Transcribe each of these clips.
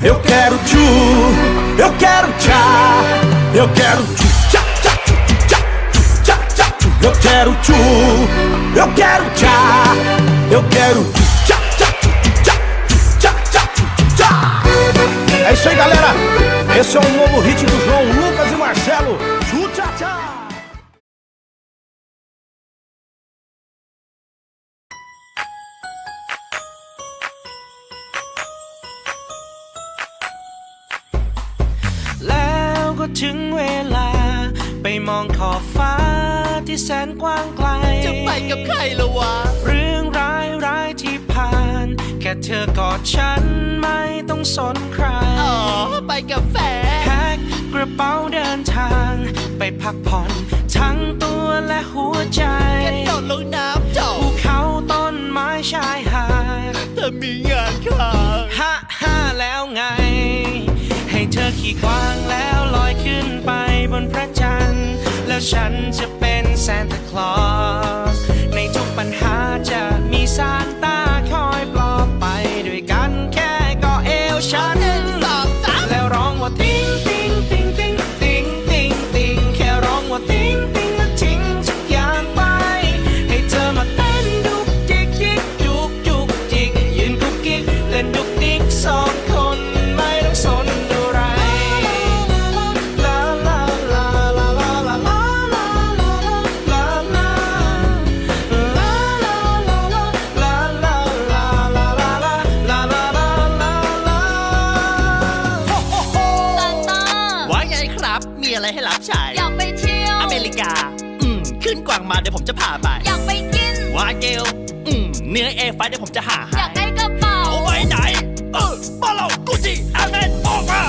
Eu quero tchu, eu quero tchá, eu quero tchu, tchá, tchá, tchu, tchá, tchu, tchá, tchá, tchu. Eu quero tchu, eu quero tchá, eu quero tchu, tchá, tchá, tchu, tchá, tchá, tchá, tchu, tchá. É isso aí, galera. Esse é o novo hit do João Lucas ก็ถึงเวลา ไปมองขอบฟ้าที่แสนกว้างไกล จะไปกับใครละวะ เรื่องร้ายร้ายที่ผ่าน แค่เธอกอดฉันไม่ต้องสนใคร อ๋อ ไปกับแฟนแพ็คกระเป๋าเดินทาง ไปพักผ่อนทั้งตัวและหัวใจแค่โดดลงน้ำจบภูเขาต้นไม้ชายหาดเธอมีงานค้าง ฮ่าฮ่าแล้วไง ให้เธอขี่กวางแล้วลอย ขึ้นไปบนพระจันทร์ แล้วฉันจะเป็น มีอะไรให้รับใช้อยากไปเที่ยว อเมริกา อืม ขึ้นกวางมาเดี๋ยวผมจะพาไป อยากไปกิน วาเกล อืม เนื้อเอไฟเดี๋ยวผมจะหาอให้ยากได้กระเป๋า เอาไว้ไหน เออบ้านเรากูจิอาเมนออกมา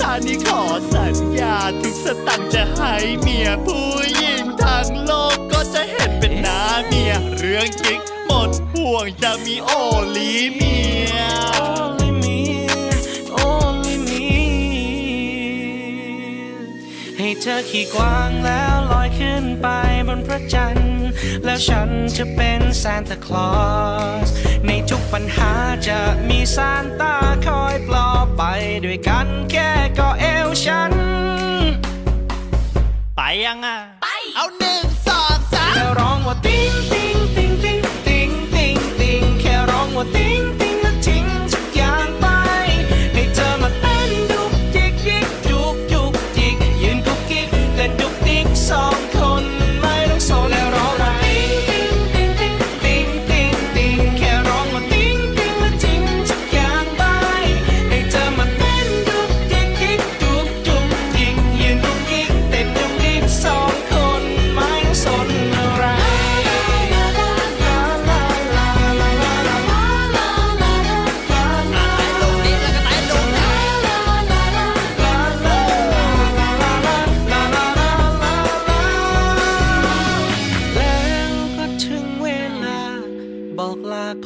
ท่านี้ขอสัญญาทุกสตังค์จะให้เมียผู้หญิงทั้งโลกก็จะเห็นเป็นหน้าเมีย เรื่องจริงหมดห่วงจะมีโอลีเมีย เธอขี่กวางแล้วลอยขึ้นไปบนพระจันทร์ แล้วฉันจะเป็นซานตาคลอส ในทุกปัญหาจะมีซานตาคอยปลอบไปด้วยกันแค่ก็เอวฉัน ไปยังอะ ไป เอาหนึ่งสองสามแล้วร้องว่าติ้งติ้งติ้ง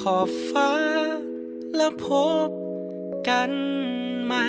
ขอบฟ้าแล้วพบกันใหม่